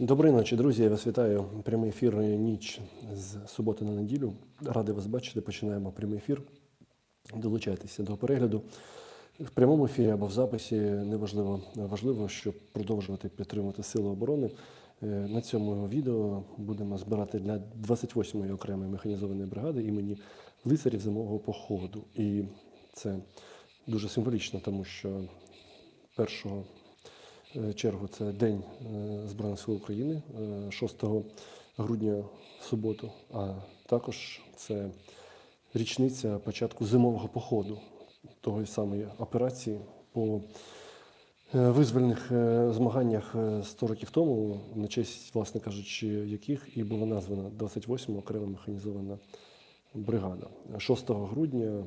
Доброї ночі, друзі. Я вас вітаю. Прямий ефір ніч з суботи на неділю. Радий вас бачити. Починаємо прямий ефір. Долучайтеся до перегляду. В прямому ефірі або в записі неважливо важливо, щоб продовжувати підтримувати Сили оборони. Е, На цьому відео будемо збирати для 28-ї окремої механізованої бригади імені лицарів зимового походу. І це дуже символічно, тому що першого е, чергу це День е, Збройних сил України, е, 6 грудня в суботу, а також це річниця початку зимового походу, того самої операції по е, визвольних е, змаганнях е, 100 років тому, на честь, власне кажучи, яких і була названа 28 окрема механізована бригада. 6 грудня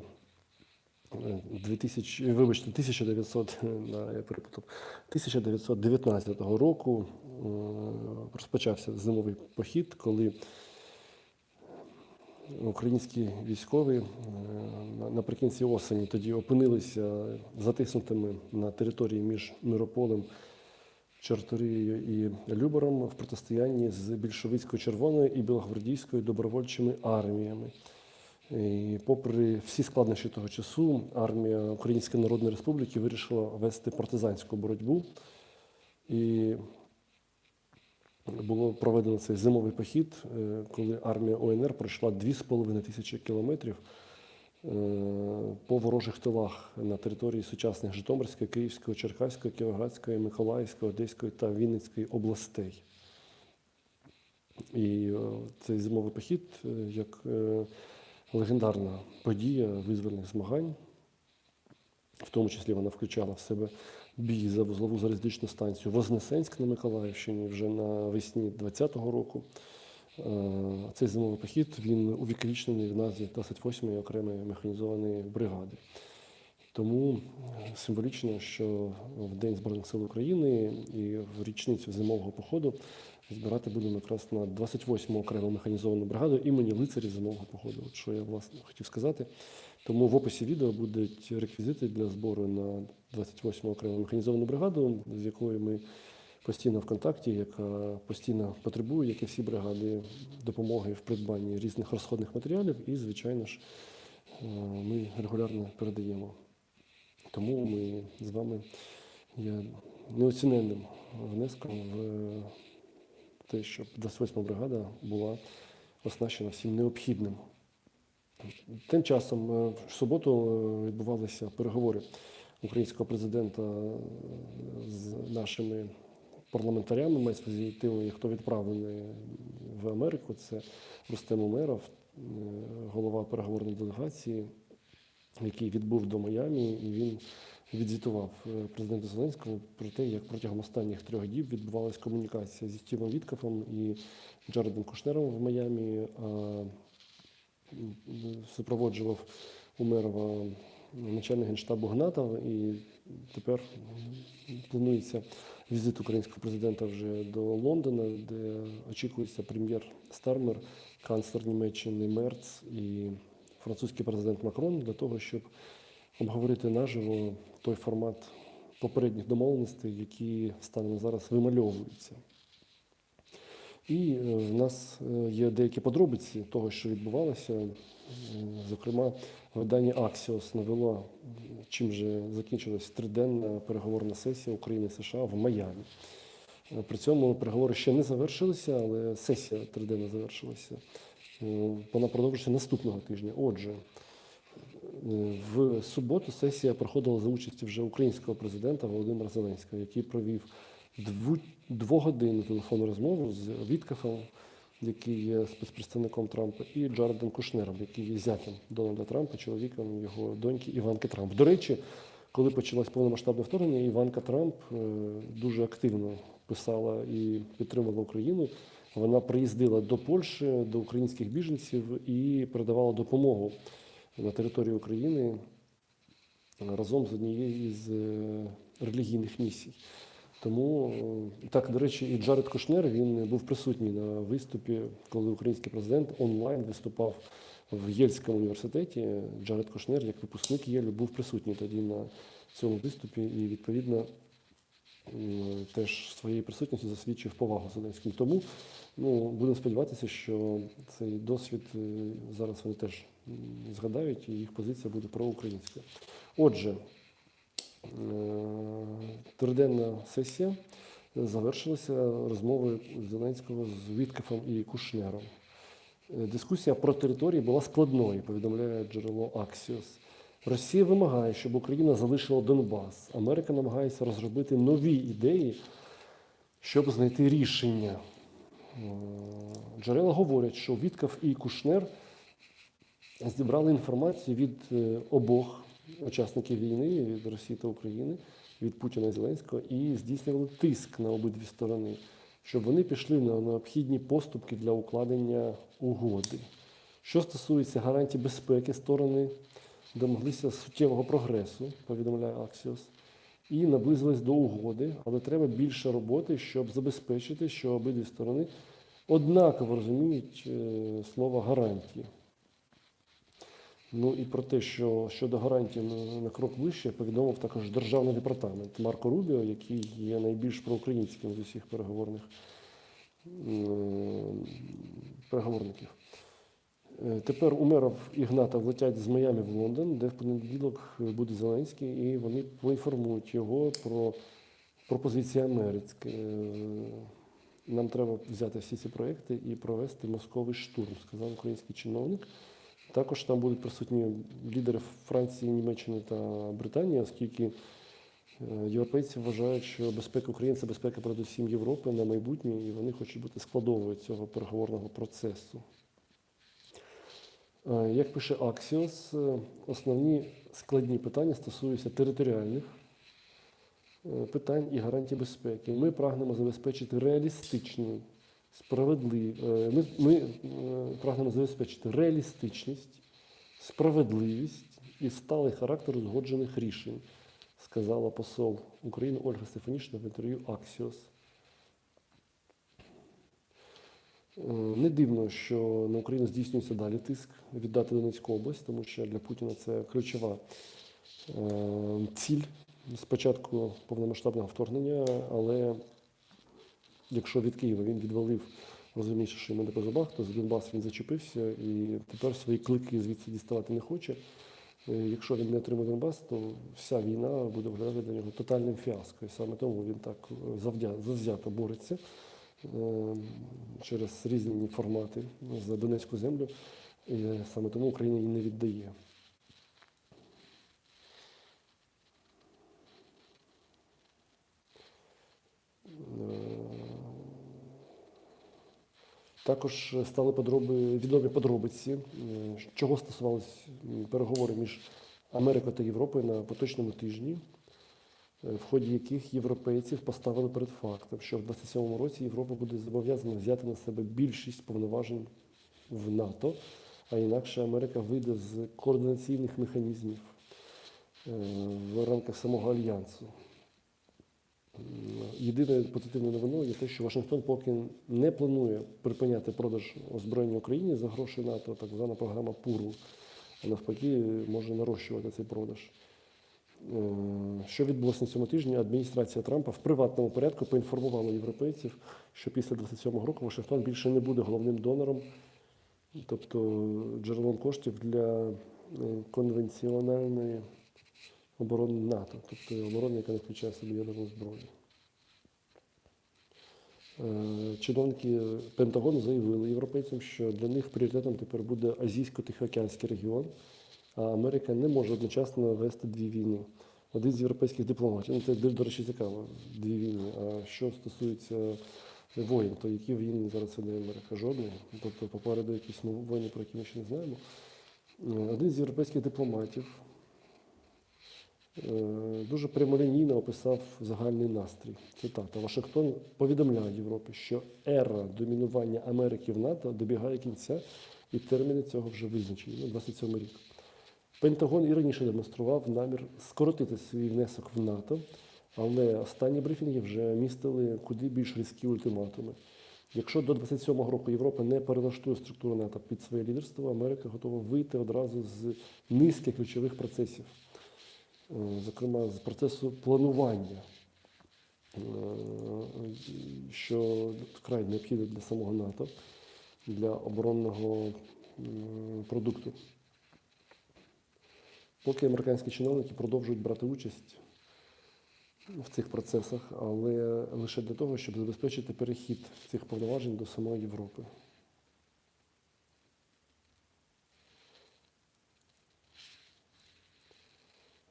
2000, вибачте, 1900, на, я перепутав, 1919 року е, розпочався зимовий похід, коли українські військові е, наприкінці осені тоді опинилися затиснутими на території між Мирополем, Чарторією і Любором в протистоянні з більшовицькою червоною і білогвардійською добровольчими арміями. І попри всі складнощі того часу, армія Української Народної Республіки вирішила вести партизанську боротьбу. І було проведено цей зимовий похід, е, коли армія ОНР пройшла 2,5 тисячі кілометрів е, по ворожих тилах на території сучасних Житомирської, Київської, Черкаської, Кіровоградської, Миколаївської, Одеської та Вінницької областей. І е, цей зимовий похід як легендарна подія визвольних змагань. В тому числі вона включала в себе бій за вузлову залізничну станцію Вознесенськ на Миколаївщині вже навесні 20-го року. Е, Цей зимовий похід він увіковічнений в назві 28-ї окремої механізованої бригади. Тому символічно, що в День Збройних сил України і в річницю зимового походу збирати будемо якраз на 28-му окрему механізовану бригаду імені лицарів зимового походу. От що я власне хотів сказати. Тому в описі відео будуть реквізити для збору на 28-му окрему механізовану бригаду, з якою ми постійно в контакті, яка постійно потребує, як і всі бригади, допомоги в придбанні різних розходних матеріалів. І, звичайно ж, е, ми регулярно передаємо. Тому ми з вами є неоціненним внеском в те, щоб 28 бригада була оснащена всім необхідним. Тим часом е, в суботу е, відбувалися переговори українського президента е, з нашими парламентарями, мається тими, хто відправлений в Америку. Це Рустем Умеров, голова переговорної делегації, який відбув до Майамі, і він відзвітував е, президенту Зеленському про те, як протягом останніх трьох діб відбувалася комунікація зі Стівом Віткафом і Джаредом Кушнером в Майамі. Супроводжував Умерова начальник генштабу Гнатов, і тепер планується візит українського президента вже до Лондона, де очікується прем'єр Стармер, канцлер Німеччини Мерц і французький президент Макрон для того, щоб обговорити наживо той формат попередніх домовленостей, які станом зараз вимальовуються. І е, в нас е, є деякі подробиці того, що відбувалося. М, Зокрема, видання Axios навело, чим же закінчилась триденна переговорна сесія України і США в Майамі. Е, При цьому переговори ще не завершилися, але сесія триденна завершилася. Е, Вона продовжиться наступного тижня. Отже, е, в суботу сесія проходила за участі вже українського президента Володимира Зеленського, який провів дву, двогодинну телефонну розмову з Віткафом, який є спецпредставником Трампа, і Джаредом Кушнером, який є зятем Дональда Трампа, чоловіком його доньки Іванки Трамп. До речі, коли почалось повномасштабне вторгнення, Іванка Трамп е, дуже активно писала і підтримувала Україну. Вона приїздила до Польщі, до українських біженців і передавала допомогу на території України разом з однією з е, релігійних місій. Тому е, так, до речі, і Джаред Кушнер він був присутній на виступі, коли український президент онлайн виступав в Єльському університеті. Джаред Кушнер, як випускник Єлю, був присутній тоді на цьому виступі, і відповідно теж своєю присутністю засвідчив повагу Зеленському. Тому ну, будемо сподіватися, що цей досвід е, зараз вони теж згадають, і їх позиція буде проукраїнська. Отже, е, триденна сесія завершилася розмовою Зеленського з Віткафом і Кушнером. Е, Дискусія про території була складною, повідомляє джерело Аксіос. Росія вимагає, щоб Україна залишила Донбас. Америка намагається розробити нові ідеї, щоб знайти рішення. Е, Джерела говорять, що Віткав і Кушнер зібрали інформацію від е, обох учасників війни, від Росії та України, від Путіна і Зеленського, і здійснювали тиск на обидві сторони, щоб вони пішли на необхідні поступки для укладення угоди. Що стосується гарантій безпеки, сторони домоглися суттєвого прогресу, повідомляє Аксіос, і наблизились до угоди, але треба більше роботи, щоб забезпечити, що обидві сторони однаково розуміють е, слово гарантії. Ну і про те, що щодо гарантій на, на крок вище, повідомив також Державний департамент Марко Рубіо, який є найбільш проукраїнським з усіх переговорних переговорників. Е, Тепер Умеров і Гнатов летять з Майами в Лондон, де в понеділок буде Зеленський, і вони поінформують його про пропозиції Америки. Е, Нам треба взяти всі ці проекти і провести мозковий штурм, сказав український чиновник. Також там будуть присутні лідери Франції, Німеччини та Британії, оскільки е, європейці вважають, що безпека України це безпека передусім Європи на майбутнє, і вони хочуть бути складовою цього переговорного процесу. Е, Як пише Аксіос, е, основні складні питання стосуються територіальних е, питань і гарантій безпеки. Ми прагнемо забезпечити реалістичну, справедливі. Ми, ми прагнемо забезпечити реалістичність, справедливість і сталий характер узгоджених рішень, сказала посол України Ольга Стефанішина в інтерв'ю Аксіос. Не дивно, що на Україну здійснюється далі тиск віддати Донецьку область, тому що для Путіна це ключова е, ціль з початку повномасштабного вторгнення. Але якщо від Києва він відвалив, розуміючи, що йому не по зубах, то за Донбас він зачепився і тепер свої клики звідси діставати не хоче. Е, Якщо він не отримає Донбас, то вся війна буде виглядати для нього тотальним фіаско. І саме тому він так е, завзято бореться е, через різні формати за Донецьку землю. І саме тому Україна її не віддає. Е, Також стали подроби, відомі подробиці, е, чого стосувалися переговори між Америкою та Європою на поточному тижні, е, в ході яких європейців поставили перед фактом, що в 27-му році Європа буде зобов'язана взяти на себе більшість повноважень в НАТО, а інакше Америка вийде з координаційних механізмів е, в рамках самого альянсу. Єдиною позитивною новиною є те, що Вашингтон поки не планує припиняти продаж озброєння Україні за гроші НАТО, так звана програма ПУРУ, навпаки може нарощувати цей продаж. Е, Що відбулося на цьому тижні? Адміністрація Трампа в приватному порядку поінформувала європейців, що після 27-го року Вашингтон більше не буде головним донором, тобто джерелом коштів для е, конвенціональної оборони НАТО, тобто оборони, яка не включає в собі ядерну зброю. Е, Чиновники Пентагону заявили європейцям, що для них пріоритетом тепер буде Азійсько-Тихоокеанський регіон, а Америка не може одночасно вести дві війни. Один з європейських дипломатів, ну це до речі цікаво, дві війни. А що стосується воїн, то які війни зараз веде Америка? Жодної. Тобто попереду якісь ну, воїни, про які ми ще не знаємо. Е, Один з європейських дипломатів е, дуже прямолінійно описав загальний настрій. Цитата. Вашингтон повідомляє Європі, що ера домінування Америки в НАТО добігає кінця, і терміни цього вже визначені. Ну, 27 рік. Пентагон і раніше демонстрував намір скоротити свій внесок в НАТО, але останні брифінги вже містили куди більш різкі ультиматуми. Якщо до 27-го року Європа не перелаштує структуру НАТО під своє лідерство, Америка готова вийти одразу з низки ключових процесів, Е, зокрема з процесу планування. е, що вкрай необхідне для самого НАТО, для оборонного продукту. Поки американські чиновники продовжують брати участь в цих процесах, але лише для того, щоб забезпечити перехід цих повноважень до самої Європи.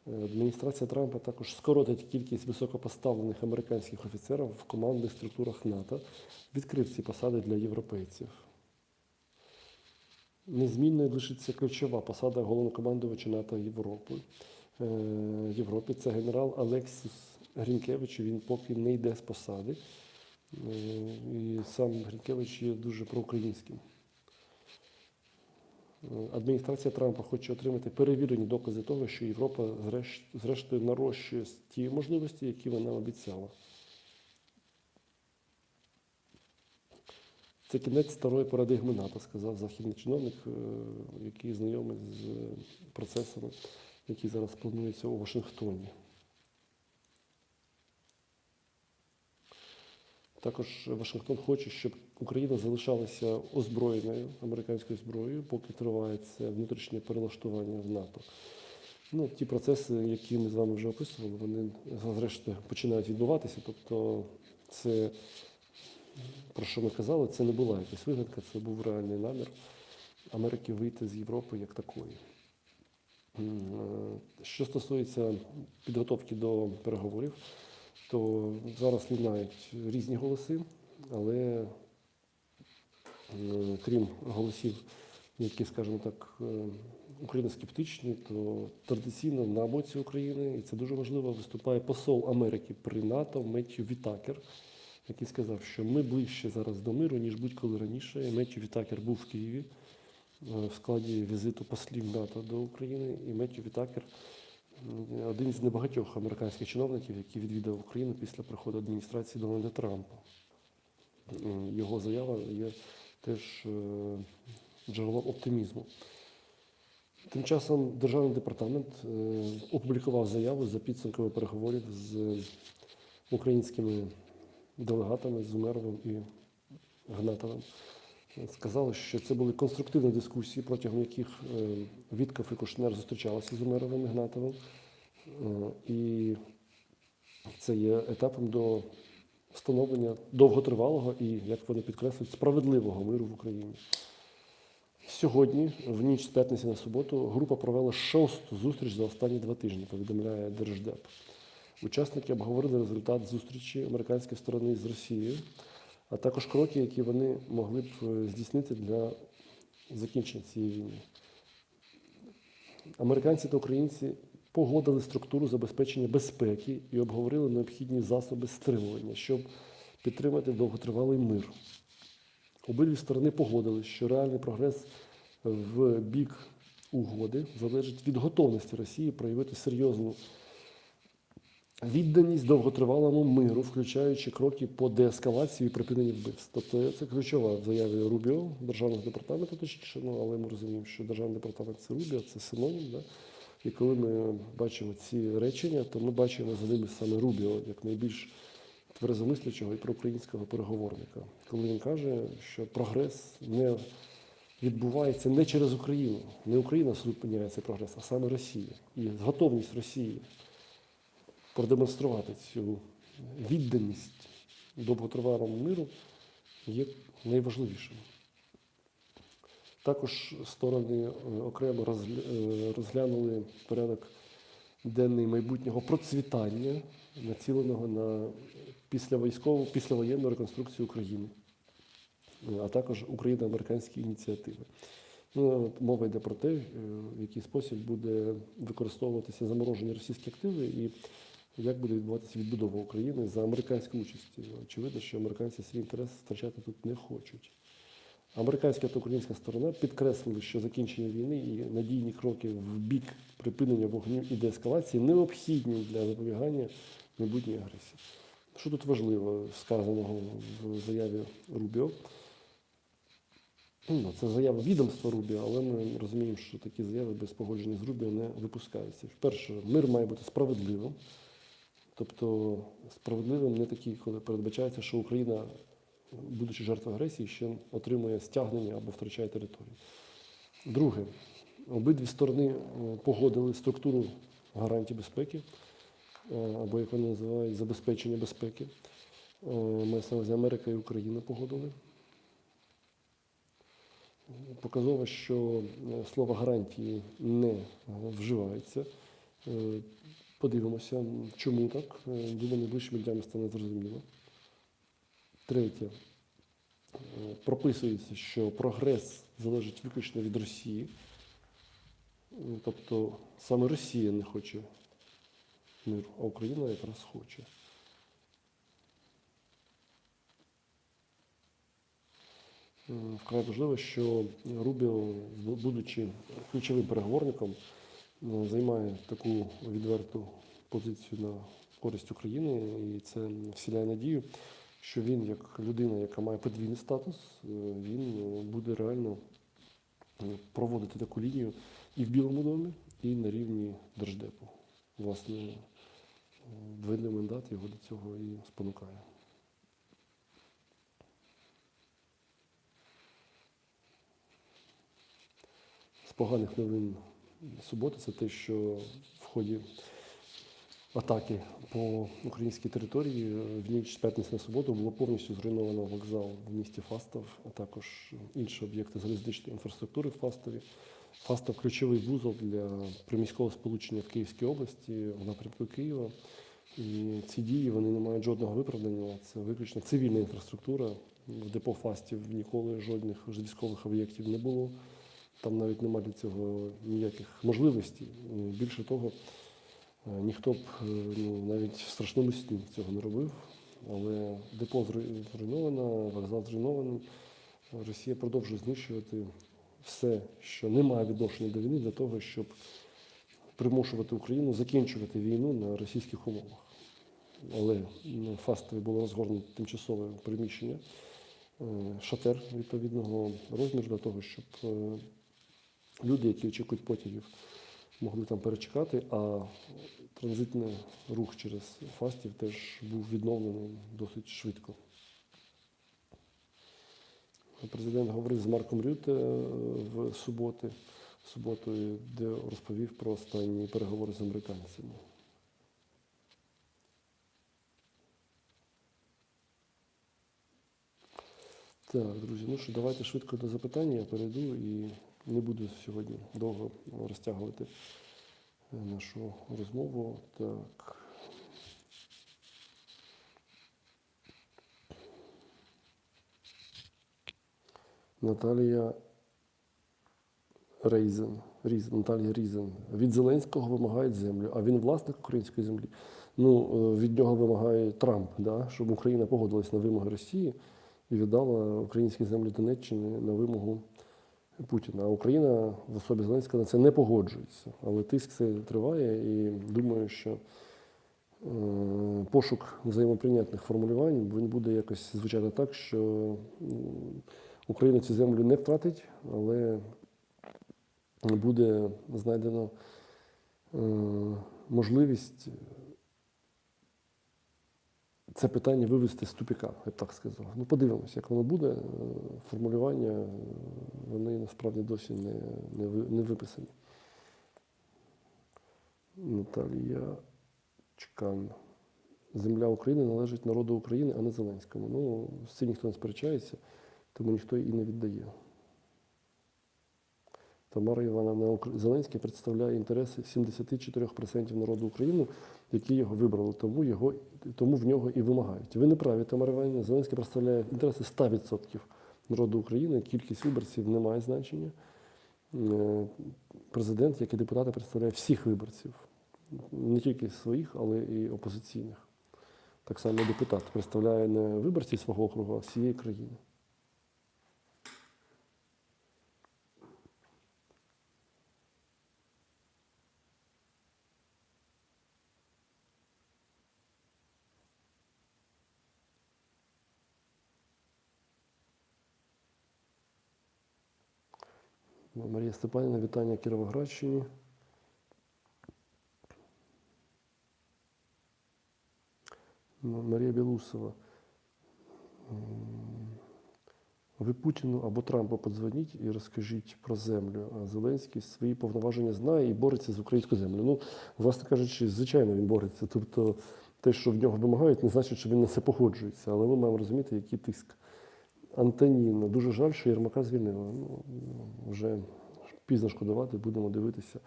Адміністрація Трампа також скоротить кількість високопоставлених американських офіцерів в командних структурах НАТО, відкрив ці посади для європейців. Незмінною лишиться ключова посада головнокомандувача НАТО Європи. Е, Європі це генерал Алексіс Грінкевич. Він поки не йде з посади. Е, І сам Грінкевич є дуже проукраїнським. Е, Адміністрація Трампа хоче отримати перевірені докази того, що Європа зрештою нарощує ті можливості, які вона обіцяла. Це кінець старої парадигми НАТО, сказав західний чиновник, е, який знайомий з процесами, які зараз плануються у Вашингтоні. Також Вашингтон хоче, щоб Україна залишалася озброєною американською зброєю, поки триває це внутрішнє перелаштування в НАТО. Ну, ті процеси, які ми з вами вже описували, вони зрештою починають відбуватися. Тобто, це про що ми казали, це не була якась вигадка, це був реальний намір Америки вийти з Європи як такої. Е, Що стосується підготовки до переговорів, то зараз лунають різні голоси, але е, крім голосів, які, скажімо так, е, україноскептичні, то традиційно на боці України, і це дуже важливо, виступає посол Америки при НАТО Меттью Вітакер, який сказав, що ми ближче зараз до миру, ніж будь-коли раніше. І Меттью Вітакер був в Києві е, в складі візиту послів НАТО до України. І Меттью Вітакер один з небагатьох американських чиновників, який відвідав Україну після приходу адміністрації Дональда Трампа. Його заява є теж е, джерелом оптимізму. Тим часом Державний департамент е, опублікував заяву за підсумками переговорів з українськими делегатами з Умеровим і Гнатовим. Сказали, що це були конструктивні дискусії, протягом яких е, Вітков і Кушнер зустрічалися з Умеровим і Гнатовим. Е, І це є етапом до встановлення довготривалого і, як вони підкреслюють, справедливого миру в Україні. Сьогодні, в ніч з п'ятниці на суботу, група провела шосту зустріч за останні два тижні, повідомляє Держдеп. Учасники обговорили результат зустрічі американської сторони з Росією, а також кроки, які вони могли б е, здійснити для закінчення цієї війни. Американці та українці погодили структуру забезпечення безпеки і обговорили необхідні засоби стримування, щоб підтримати довготривалий мир. Обидві сторони погодили, що реальний прогрес в бік угоди залежить від готовності Росії проявити серйозну відданість довготривалому миру, включаючи кроки по деескалації і припиненню вбивств. Тобто це ключова в заяві Рубіо, Державного департаменту, точніше, ну, але ми розуміємо, що Державний департамент це Рубіо, це синонім. Да? І коли ми бачимо ці речення, то ми бачимо за ними саме Рубіо як найбільш тверезомислячого і проукраїнського переговорника, коли він каже, що прогрес не відбувається не через Україну. Не Україна зупиняє цей прогрес, а саме Росія. І готовність Росії продемонструвати цю відданість довготривалому миру є найважливішим. Також сторони е, окремо е, розглянули порядок денний майбутнього процвітання, націленого на післявійськову, післявоєнну реконструкцію України, е, а також україно-американські ініціативи. Ну, мова йде про те, в який спосіб буде використовуватися заморожені російські активи і як буде відбуватися відбудова України за американською участі. Очевидно, що американці свій інтерес втрачати тут не хочуть. Американська та українська сторона підкреслили, що закінчення війни і надійні кроки в бік припинення вогню і деескалації необхідні для запобігання майбутньої агресії. Що тут важливо сказаного в заяві Рубіо? Ну, це заява відомства Рубіо, але ми розуміємо, що такі заяви без погодження з Рубіо не випускаються. Перше, мир має бути справедливим, Тобто справедливим не такий, коли передбачається, що Україна, будучи жертвою агресії, ще отримує стягнення або втрачає територію. Друге, обидві сторони е, погодили структуру гарантій безпеки, е, або як вони називають, забезпечення безпеки. Е, увазі Америка і Україна погодили. Показово, що слово гарантії не вживається. Подивимося, чому так. Е, Думаю, найближчими днями стане зрозуміло. Третє. Е, Прописується, що прогрес залежить виключно від Росії. Е, Тобто саме Росія не хоче миру, а Україна якраз хоче. Вкрай важливо, що Рубіо, будучи ключовим переговорником, займає таку відверту позицію на користь України, і це вселяє надію, що він, як людина, яка має подвійний статус, е, він е, буде реально е, проводити таку лінію і в Білому домі, і на рівні Держдепу. Власне, е, двойний мандат його до цього і спонукає. Поганих новин суботи це те, що в ході атаки по українській території е, в ніч з п'ятниці на суботу було повністю зруйновано вокзал в місті Фастов, а також інші об'єкти залізничної інфраструктури в Фастові. Фастов ключовий вузол для приміського сполучення в Київській області в напрямку Києва. І ці дії вони не мають жодного виправдання. Це виключно цивільна інфраструктура. В депо Фастів ніколи жодних військових об'єктів не було. Там навіть немає для цього ніяких можливостей. Більше того, е, ніхто б е, ну, навіть в страшному сні цього не робив. Але депо зру- зруйновано, вокзал зруйнований. Росія продовжує знищувати все, що не має відношення до війни, для того, щоб примушувати Україну закінчувати війну на російських умовах. Але на Фастові було розгорнуто тимчасове приміщення, е, шатер відповідного розміру для того, щоб люди, які очікують потягів, могли там перечекати, а транзитний рух через Фастів теж був відновлений досить швидко. Президент говорив з Марком Рюте е, в суботи, в суботу, де розповів про останні переговори з американцями. Так, друзі, ну що, давайте швидко до запитання. Я перейду і не буду сьогодні довго розтягувати е, нашу розмову. Так. Наталія Рейзен. Різен, Наталія Різен. Від Зеленського вимагають землю, а він власник української землі. Ну, е, від нього вимагає Трамп, да, щоб Україна погодилась на вимоги Росії і віддала українські землі Донеччини на вимогу Путіна. А Україна в особі Зеленського на це не погоджується. Але тиск це триває, і думаю, що е, пошук взаємоприйнятних формулювань він буде якось звучати так, що Україна цю землю не втратить, але буде знайдено е, можливість це питання вивести з тупіка, я б так сказав. Ну, подивимося, як воно буде. Е, Формулювання е, вони насправді досі не, не, не виписані. Наталія Чкан. Земля України належить народу України, а не Зеленському. Ну, з цим ніхто не сперечається, тому ніхто її не віддає. Тамара Івановна Зеленський представляє інтереси 74% народу України, які його вибрали, тому, його, тому в нього і вимагають. Ви не праві, Тамара Івановна. Зеленський представляє інтереси 100% народу України, кількість виборців не має значення. Е, Президент, як і депутати, представляє всіх виборців, не тільки своїх, але і опозиційних. Так само депутат представляє не виборців свого округу, а всієї країни. Марія Степанівна, вітання Кіровоградщині. Марія Білусова. Ви Путіну або Трампу подзвоніть і розкажіть про землю. А Зеленський свої повноваження знає і бореться з українською землею. Ну, власне кажучи, звичайно, він бореться. Тобто те, що в нього вимагають, не значить, що він на це погоджується. Але ми маємо розуміти, який тиск. Антоніна, дуже жаль, що Єрмака звільнили. Ну, вже пізно шкодувати, будемо дивитися,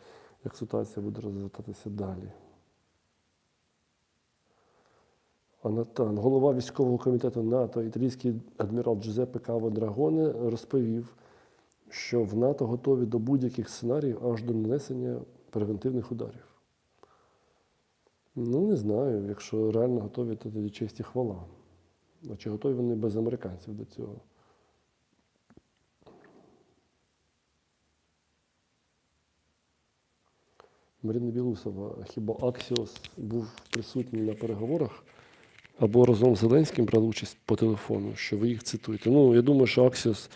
як ситуація буде розвиватися далі. Анатан, голова військового комітету НАТО, італійський адмірал Джузеппе Каво Драгоне розповів, що в НАТО готові до будь-яких сценаріїв аж до нанесення превентивних ударів. Ну, не знаю. Якщо реально готові, то тоді честь і хвала. А чи готові вони без американців до цього? Марина Білусова, хіба Аксіос був присутній на переговорах або разом з Зеленським брали участь по телефону, що ви їх цитуєте? Ну, я думаю, що Аксіос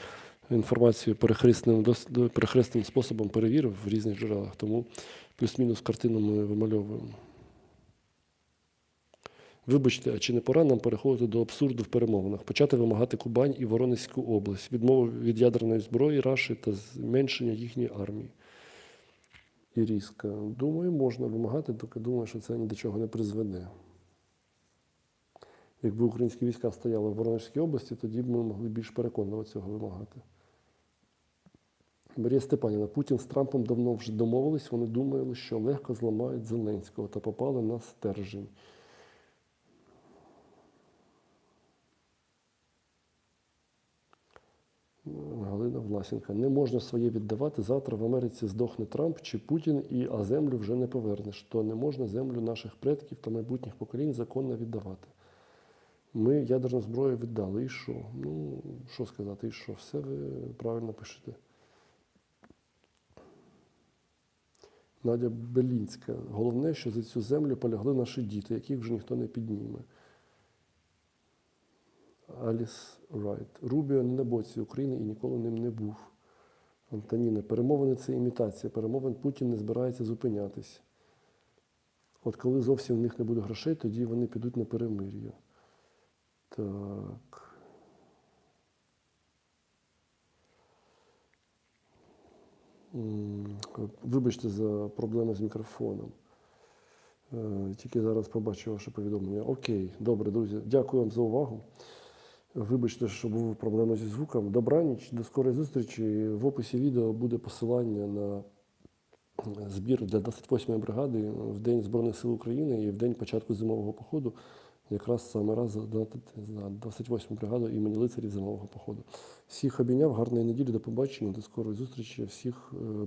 інформацію перехресним, перехресним способом перевірив в різних джерелах, тому плюс-мінус картину ми вимальовуємо. Вибачте, а чи не пора нам переходити до абсурду в перемовинах, почати вимагати Кубань і Воронезьку область, відмову від ядерної зброї Раші та зменшення їхньої армії? Іріска. Думаю, можна вимагати, доки думаю, що це ні до чого не призведе. Якби українські війська стояли в Воронежській області, тоді б ми могли більш переконливо цього вимагати. Марія Степанівна, Путін з Трампом давно вже домовились, вони думали, що легко зламають Зеленського та попали на стержень. Власенка. Не можна своє віддавати. Завтра в Америці здохне Трамп чи Путін, і, а землю вже не повернеш. То не можна землю наших предків та майбутніх поколінь законно віддавати. Ми ядерну зброю віддали. І що? Ну, що сказати, і що? Все ви правильно пишете. Надя Белінська. Головне, що за цю землю полягли наші діти, яких вже ніхто не підніме. Аліс Райт. Рубіо не на боці України і ніколи ним не був. Антоніна. Перемовини це імітація. Перемовин Путін не збирається зупинятись. От коли зовсім в них не буде грошей, тоді вони підуть на перемир'я. Так. Вибачте за проблеми з мікрофоном. Е, Тільки зараз побачив ваше повідомлення. Окей, добре, друзі. Дякую вам за увагу. Вибачте, що були проблеми зі звуком. Добраніч, до скорої зустрічі. В описі відео буде посилання на збір для 28-ї бригади в День Збройних сил України і в день початку зимового походу. Якраз саме раз задонатити за 28-му бригаду імені лицарів зимового походу. Всіх обійняв, гарної неділі, до побачення, до скорої зустрічі. Всіх е,